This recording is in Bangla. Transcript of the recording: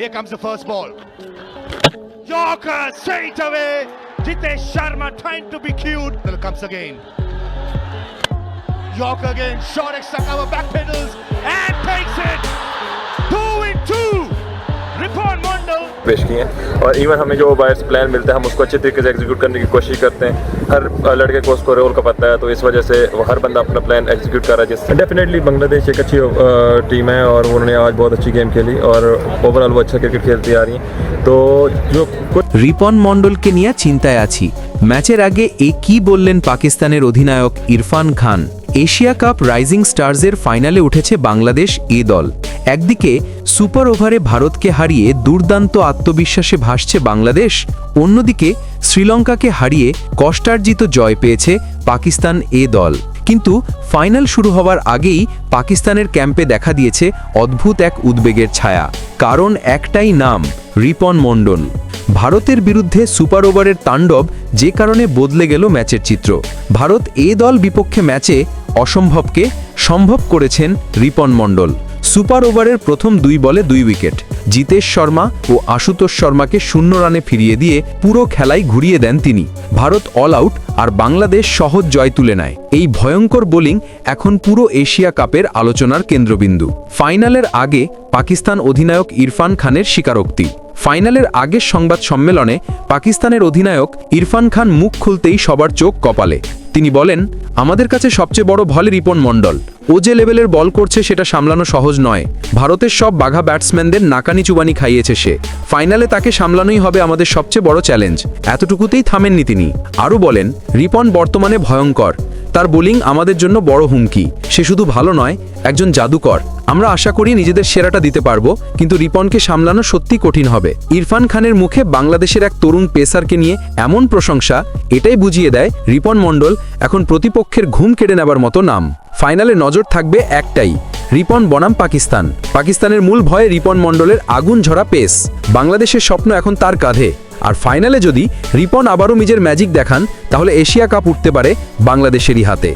Here comes the first ball. Yorker straight away. Jitesh Sharma trying to be cute. There comes again. Yorker again. Short extra cover, back pedals and takes it. पेश किए हैं और इवन हमें जो बायर्स प्लान मिलता है हम उसको अच्छे तरीके से एग्जीक्यूट करने की कोशिश करते हैं हर अ, लड़के को उसको रोल का पता है तो इस वजह से वो हर बंदा अपना प्लान एग्जीक्यूट कर रहा है जिससे डेफिनेटली बांग्लादेश एक अच्छी टीम है और उन्होंने आज बहुत अच्छी गेम खेली और ओवरऑल वो अच्छा क्रिकेट खेलती आ रही हैं तो जो कुछ রিপন মণ্ডলকে নিয়ে চিন্তায় আছি ম্যাচের আগে এ কি বললেন পাকিস্তানের অধিনায়ক Irfan Khan Asia cup rising স্টার্সের ফাইনালে উঠেছে বাংলাদেশ এ দল একদিকে সুপার ওভারে ভারতকে হারিয়ে দুর্দান্ত আত্মবিশ্বাসে ভাসছে বাংলাদেশ, অন্যদিকে শ্রীলঙ্কাকে হারিয়ে কষ্টার্জিত জয় পেয়েছে পাকিস্তান এ দল। কিন্তু ফাইনাল শুরু হওয়ার আগেই পাকিস্তানের ক্যাম্পে দেখা দিয়েছে অদ্ভুত এক উদ্বেগের ছায়া। কারণ একটাই নাম, রিপন মণ্ডল। ভারতের বিরুদ্ধে সুপার ওভারের তাণ্ডব যে কারণে বদলে গেল ম্যাচের চিত্র। ভারত এ দল বিপক্ষে ম্যাচে অসম্ভবকে সম্ভব করেছেন রিপন মণ্ডল। সুপার ওভারের প্রথম দুই বলে দুই উইকেট। জিতেশ শর্মা ও আশুতোষ শর্মাকে শূন্য রানে ফিরিয়ে দিয়ে পুরো খেলাই ঘুরিয়ে দেন তিনি। ভারত অল আউট আর বাংলাদেশ সহজ জয় তুলে নেয়। এই ভয়ঙ্কর বোলিং এখন পুরো এশিয়া কাপের আলোচনার কেন্দ্রবিন্দু। ফাইনালের আগে পাকিস্তান অধিনায়ক ইরফান খানের স্বীকারোক্তি। ফাইনালের আগের সংবাদ সম্মেলনে পাকিস্তানের অধিনায়ক ইরফান খান মুখ খুলতেই সবার চোখ কপালে। তিনি বলেন, আমাদের কাছে সবচেয়ে বড় ভলে রিপন মণ্ডল। ও যে লেভেলের বল করছে সেটা সামলানো সহজ নয়। ভারতের সব বাঘা ব্যাটসম্যানদের নাকানি চুবানি খাইয়েছে সে। ফাইনালে তাকে সামলানোই হবে আমাদের সবচেয়ে বড় চ্যালেঞ্জ। এতটুকুতেই থামেননি তিনি। আরও বলেন, রিপন বর্তমানে ভয়ঙ্কর। তার বোলিং আমাদের জন্য বড় হুমকি। সে শুধু ভালো নয়, একজন জাদুকর। আমরা আশা করি নিজেদের সেরাটা দিতে পারব, কিন্তু রিপনকে সামলানো সত্যি কঠিন হবে। ইরফান খানের মুখে বাংলাদেশের এক তরুণ পেসারকে নিয়ে এমন প্রশংসা, এটাই বুঝিয়ে দেয় রিপন মণ্ডল এখন প্রতিপক্ষের ঘুম কেড়ে নেবার মতো নাম। ফাইনালে নজর থাকবে একটাই রিপন বনাম পাকিস্তান। পাকিস্তানের মূল ভয়ে রিপন মণ্ডলের আগুন ঝরা পেস। বাংলাদেশের স্বপ্ন এখন তার কাঁধে। আর ফাইনালে যদি রিপন আবারও নিজের ম্যাজিক দেখান, তাহলে এশিয়া কাপ উঠতে পারে বাংলাদেশেরই হাতে।